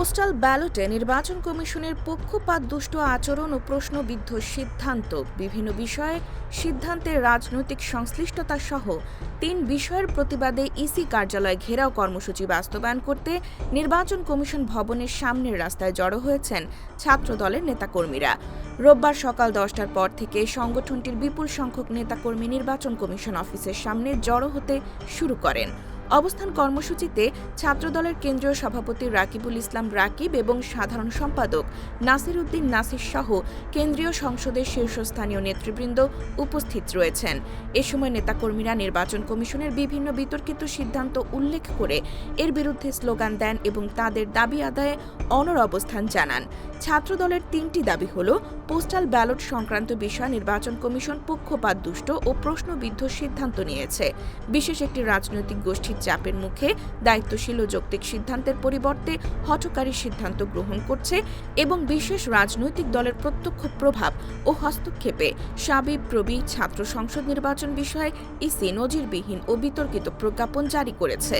Postal ব্যালটে নির্বাচন কমিশনের পক্ষপাত দুষ্ট আচরণ ও প্রশ্নবিদ্ধ সিদ্ধান্ত। বিভিন্ন বিষয়ে সিদ্ধান্তের রাজনৈতিক সংশ্লিষ্টতা সহ তিন বিষয়ের প্রতিবাদে ইসি কার্যালয় ঘেরাও কর্মসূচি বাস্তবায়ন করতে নির্বাচন কমিশন ভবনের সামনের রাস্তায় জড়ো হয়েছেন ছাত্রদলের নেতাকর্মীরা। রোববার সকাল দশটার পর থেকে সংগঠনটির বিপুল সংখ্যক নেতাকর্মী নির্বাচন কমিশন অফিসের সামনে জড়ো হতে শুরু করেন। অবস্থান কর্মসূচিতে ছাত্রদলের কেন্দ্রীয় সভাপতি রাকিবুল ইসলাম রাকিব এবং সাধারণ সম্পাদক নাসির উদ্দিন নাসির সহ কেন্দ্রীয় সংসদের শীর্ষস্থানীয় নেতৃবৃন্দ উপস্থিত রয়েছেন। এ সময় নেতাকর্মীরা নির্বাচন কমিশনের বিভিন্ন বিতর্কিত সিদ্ধান্ত উল্লেখ করে এর বিরুদ্ধে স্লোগান দেন এবং তাদের দাবি আদায়ে অনর অবস্থান জানান। ছাত্রদলের তিনটি দাবি হল, পোস্টাল ব্যালট সংক্রান্ত বিষয়ে নির্বাচন কমিশন পক্ষপাত দুষ্ট ও প্রশ্নবিদ্ধ সিদ্ধান্ত নিয়েছে। বিশেষ একটি রাজনৈতিক গোষ্ঠীর চাপের মুখে দায়িত্বশীল ও যৌক্তিক সিদ্ধান্তের পরিবর্তে হঠকারী সিদ্ধান্ত গ্রহণ করছে এবং বিশেষ রাজনৈতিক দলের প্রত্যক্ষ প্রভাব ও হস্তক্ষেপে সাবিব প্রবি ছাত্র সংসদ নির্বাচন বিষয়ে ইসি নজিরবিহীন ও বিতর্কিত প্রজ্ঞাপন জারি করেছে।